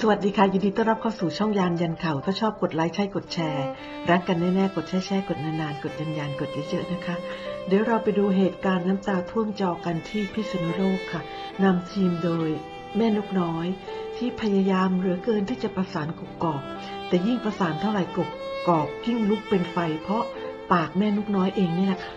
สวัสดีค่ะยินดีต้อนรับเข้าสู่ช่องยานยันเข่าถ้าชอบกดไลค์ใช่กดแชร์ รักกันแน่ๆกดแช่แช่กดนานๆกดยันยันกดเยอะๆนะคะ เดี๋ยวเราไปดูเหตุการณ์น้ำตาท่วมจอกันที่พิษณุโลกค่ะนำทีมโดยแม่นกน้อย ที่พยายามเหลือเกินที่จะประสานกบกอกแต่ยิ่งประสานเท่าไหร่กบกอกยิ่งลุกเป็นไฟ เพราะปากแม่นกน้อยเองนี่แหละค่ะ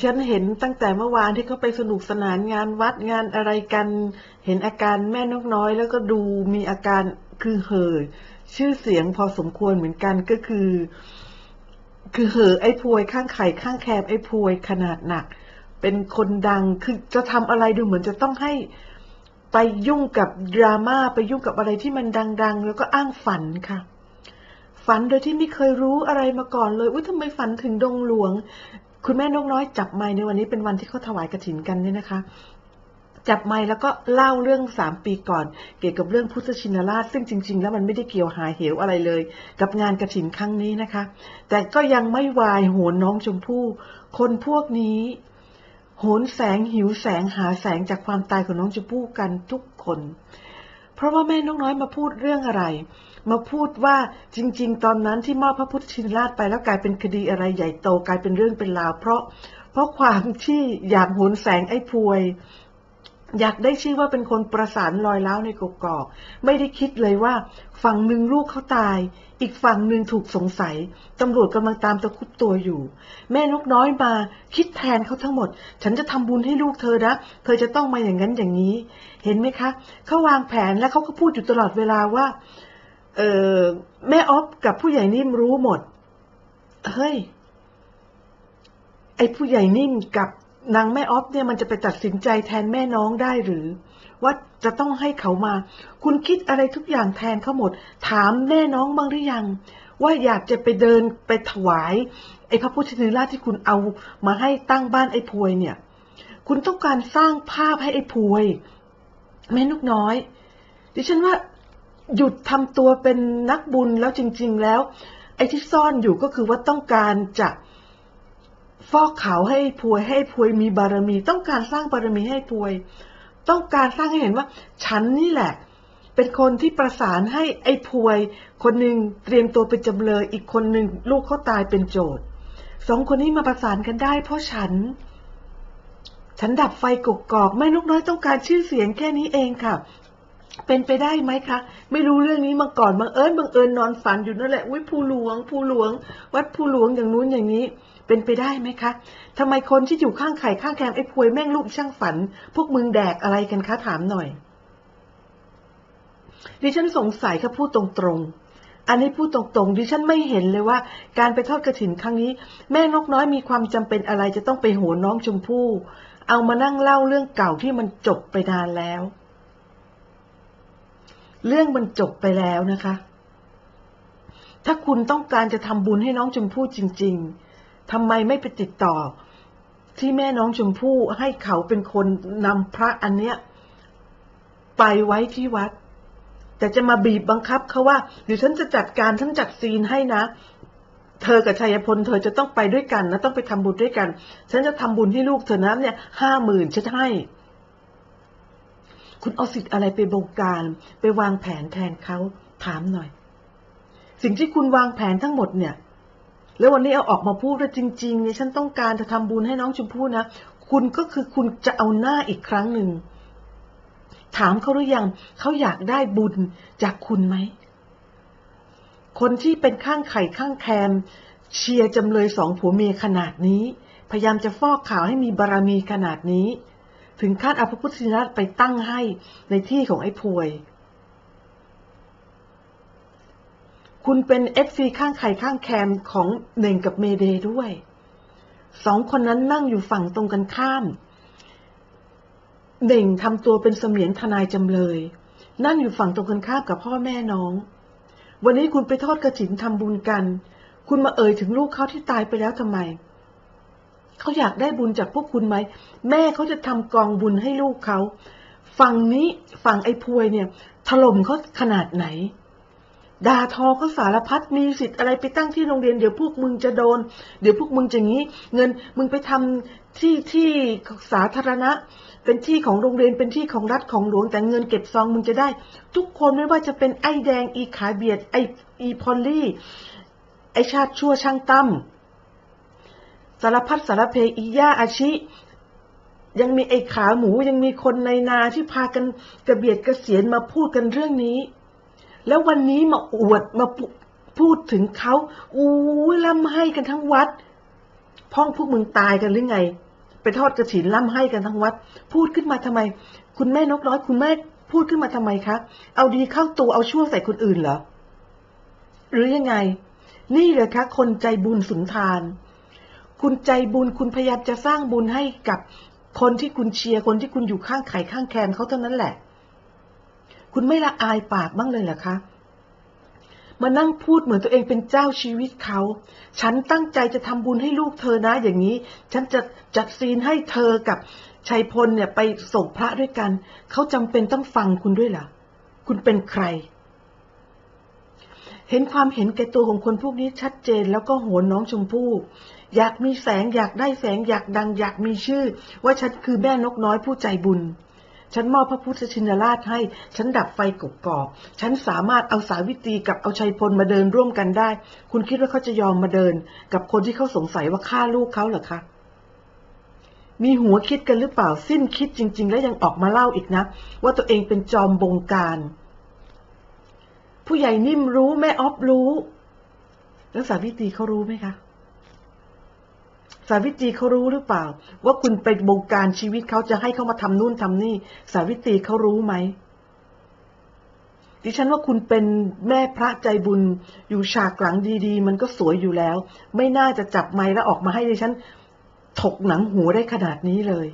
ฉันเห็นตั้งแต่เมื่อวานที่เขาไปสนุกสนานงานวัดงานอะไรกัน เห็นอาการแม่นกน้อย แล้วก็ดูมีอาการคือเห่อชื่อเสียงพอสมควรเหมือนกันก็คือ คือเหอไอ้พวยข้างไข่ข้างแคบไอ้พวยขนาดหนัก เป็นคนดังคือจะทำอะไรดูเหมือนจะต้องให้ไปยุ่งกับดราม่าไปยุ่งกับอะไรที่มันดัง ๆ แล้วก็อ้างฝันค่ะฝันโดยที่ไม่เคยรู้อะไรมาก่อนเลย อุ้ยทำไมฝันถึงดงหลวง คุณแม่นกน้อยจับไม้ในวันนี้เป็นวันที่เขาถวายกระถินกันเนี่ยนะคะ จับไม้แล้วก็เล่าเรื่องสามปีก่อน เกี่ยวกับเรื่องพุทธชินราช ซึ่งจริง ๆ แล้วมันไม่ได้เกี่ยวหาเหวอะไรเลย กับงานกระถินครั้งนี้นะคะ แต่ก็ยังไม่วายโหนน้องชมพู่ คนพวกนี้ โหนแสงหิวแสงหาแสงจากความตายของน้องชมพู่กันทุกคน ราะว่าแม่นกน้อยมาพูดเรื่องอะไร มาพูดว่าจริง ๆ ตอนนั้นที่มอบพระพุทธชินราชไปแล้วกลายเป็นคดีอะไรใหญ่โตกลายเป็นเรื่องเป็นราว เพราะเพราะความที่อยากโหนแสงไอ้พวย อยากได้ชื่อว่าเป็นคนประสานรอยล้าในกกอก ไม่ได้คิดเลยว่าฝั่งหนึ่งลูกเขาตาย อีกฝั่งหนึ่งถูกสงสัย ตำรวจกำลังตามตะคุบตัวอยู่ แม่นกน้อยมา คิดแทนเขาทั้งหมด ฉันจะทำบุญให้ลูกเธอนะ เธอจะต้องมาอย่างนั้นอย่างนี้ เห็นไหมคะ เขาวางแผนและเขาก็พูดอยู่ตลอดเวลาว่า เออแม่ออฟกับผู้ใหญ่นิ่มรู้หมด เฮ้ย ไอ้ผู้ใหญ่นิ่มกับ นางแม่ออฟเนี่ยมันจะไปตัดสินใจแทนแม่น้องได้หรือ ว่าจะต้องให้เขามา คุณคิดอะไรทุกอย่างแทนเขาหมด ถามแม่น้องบ้างหรือยัง ว่าอยากจะไปเดินไปถวาย ไอ้พระพุทธชินราชที่คุณเอามาให้ตั้งบ้านไอ้พวยเนี่ย คุณต้องการสร้างภาพให้ไอ้พวย แม่นุกน้อย ดิฉันว่าหยุดทำตัวเป็นนักบุญแล้วจริง ๆ แล้ว ไอ้ที่ซ่อนอยู่ก็คือว่าต้องการจะ ฟอกขาวให้พวยให้พวยมีบารมี ต้องการสร้างบารมีให้พวย ต้องการสร้างให้เห็นว่า ฉันนี่แหละ เป็นคนที่ประสานให้ไอ้พวย คนหนึ่งเตรียมตัวเป็นจำเลยอีกคนหนึ่งลูกเขาตายเป็นโจทย์สองคนนี้มาประสานกันได้ เพราะฉัน ฉันดับไฟกกอกแม่นกน้อยต้องการชื่อเสียงแค่นี้เองค่ะ เป็นไปได้ไหมคะ ไม่รู้เรื่องนี้มาก่อนบังเอิญบังเอิญนอนฝันอยู่นั่นแหละอุ้ยภูหลวงภูหลวง วัดภูหลวงอย่างนู้นอย่างนี้ เป็นไปได้ไหมคะทำไมคนที่อยู่ข้างไข่ข้างแคมไอ้พวยแม่งลูกช่างฝัน พวกมึงแดกอะไรกันคะถามหน่อย ดิฉันสงสัยค่ะพูดตรงๆ อันนี้พูดตรงๆ ดิฉันไม่เห็นเลยว่า การไปทอดกระถินครั้งนี้ แม่นกน้อยมีความจำเป็นอะไรจะต้องไปโหนน้องชมพู่ เอามานั่งเล่าเรื่องเก่าที่มันจบไปนานแล้ว เรื่องมันจบไปแล้วนะคะถ้าคุณต้องการจะทำบุญให้น้องชมพู่จริง ๆ ทำไมไม่ไปติดต่อ ที่แม่น้องชมพู่ให้เขาเป็นคนนำพระอันเนี้ย ไปไว้ที่วัด แต่จะมาบีบบังคับเขาว่าเดี๋ยวฉันจะจัดการฉันจัดซีนให้นะเธอกับชัยพลเธอจะต้องไปด้วยกันนะต้องไปทำบุญด้วยกัน ฉันจะทำบุญให้ลูกเธอนะเนี่ยห้าหมื่นฉันให้ คุณเอาสิทธิ์อะไรไปบงการ ไปวางแผนแทนเขาถามหน่อย สิ่งที่คุณวางแผนทั้งหมดเนี่ย แล้ววันนี้เอาออกมาพูดว่าจริงๆเนี่ยฉันต้องการจะทำบุญให้น้องชมพู่นะ คุณก็คือคุณจะเอาหน้าอีกครั้งหนึ่ง ถามเขาหรือยังเขาอยากได้บุญจากคุณไหม คนที่เป็นข้างไข่ข้างแคมเชียร์จำเลยสองผัวเมียขนาดนี้ พยายามจะฟอกข่าวให้มีบารมีขนาดนี้ ถึงขั้นเอาพระพุทธชินราชไปตั้งให้ในที่ของไอ้พวย คุณเป็นเอฟซีข้างไข่ข้างแคมของเน่งกับเมเดย์ด้วย สองคนนั้นนั่งอยู่ฝั่งตรงกันข้ามเน่งทำตัวเป็นเสมียนทนายจำเลย นั่งอยู่ฝั่งตรงกันข้ามกับพ่อแม่น้อง วันนี้คุณไปทอดกระถินทำบุญกัน คุณมาเอ่ยถึงลูกเขาที่ตายไปแล้วทำไม เขาอยากได้บุญจากพวกคุณไหม แม่เขาจะทำกองบุญให้ลูกเขา ฝั่งนี้ฝั่งไอ้พวยเนี่ย ถล่มเขาขนาดไหน ด่าทอเขาสารพัดมีสิทธิ์อะไรไปตั้งที่โรงเรียนเดี๋ยวพวกมึงจะโดน เดี๋ยวพวกมึงจะงี้ เงินมึงไปทำที่ที่สาธารณะ เป็นที่ของโรงเรียนเป็นที่ของรัฐของหลวงแต่เงินเก็บซองมึงจะได้ ทุกคนไม่ว่าจะเป็นไอ้แดงอีขาเบียดไออีพอลลี่ ไอชาติชั่วช่างตั้มสารพัดสารเพอีย่าอาชิยังมีไอ้ขาหมูยังมีคนในนาที่พากันกระเบียดกระเสียนมาพูดกันเรื่องนี้ แล้ววันนี้มาอวดมาพูดถึงเขาอู้ยล่ำให้กันทั้งวัด พ้องพวกมึงตายกันหรือไง ไปทอดกระถินล่ำให้กันทั้งวัด พูดขึ้นมาทำไม คุณแม่นกน้อย คุณแม่พูดขึ้นมาทำไมคะ เอาดีเข้าตัวเอาชั่วใส่คนอื่นเหรอ หรือยังไง นี่เลยคะ คนใจบุญสุนทาน คุณใจบุญคุณพยายามจะสร้างบุญให้กับคนที่คุณเชียร์คนที่คุณอยู่ข้างไข่ข้างแคมเขาเท่านั้นแหละ คุณไม่ละอายปากบ้างเลยเหรอคะมานั่งพูดเหมือนตัวเองเป็นเจ้าชีวิตเขา ฉันตั้งใจจะทำบุญให้ลูกเธอนะ อย่างนี้ ฉันจะจัดซีนให้เธอกับชัยพลเนี่ยไปส่งพระด้วยกัน เขาจำเป็นต้องฟังคุณด้วยเหรอ คุณเป็นใคร เห็นความเห็นแก่ตัวของคนพวกนี้ชัดเจนแล้วก็โหนน้องชมพู่ อยากมีแสงอยากได้แสงอยากดัง อยากมีชื่อ ว่าฉันคือแม่นกน้อยผู้ใจบุญ ฉันมอบพระพุทธชินราชให้ ฉันดับไฟกบกอกๆฉันสามารถเอาสาวิตรีกับเอาชัยพลมาเดินร่วมกันได้ คุณคิดว่าเขาจะยอมมาเดิน กับคนที่เขาสงสัยว่าฆ่าลูกเขาเหรอคะ มีหัวคิดกันหรือเปล่าสิ้นคิดจริง ๆ แล้วยังออกมาเล่าอีกนะ ว่าตัวเองเป็นจอมบงการ ผู้ใหญ่นิ่มรู้แม่ออฟรู้ แล้วสาวิตรีเขารู้ไหมคะาวิตรีเขารู้หรือเปล่า ว่าคุณไปบงการชีวิตเขาจะให้เขามาทำนู่นทำนี่ สาวิตรีเขารู้ไหมดิฉันว่าคุณเป็นแม่พระใจบุญอยู่ฉากหลังดีๆ มันก็สวยอยู่แล้ว ไม่น่าจะจับไม้แล้วออกมาให้ดิฉันถกหนังหัวได้ขนาดนี้เลย